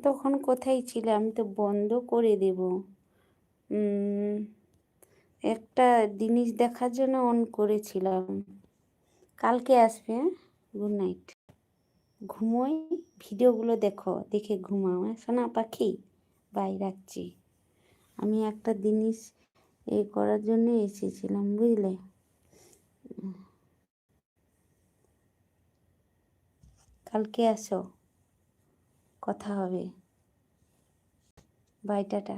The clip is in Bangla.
এতক্ষণ কোথায় ছিলে আমি তো বন্ধ করে দেব। একটা জিনিস দেখার জন্য অন করেছিলাম। কালকে আসবে হ্যাঁ? গুড নাইট ঘুমোই, ভিডিওগুলো দেখো, দেখে ঘুমাও হ্যাঁ? সোনা পাখি, বাই, রাখছি। আমি একটা জিনিস এ করার জন্য এসেছিলাম, বুঝলে? কালকে আসো। কথা হবে। By tata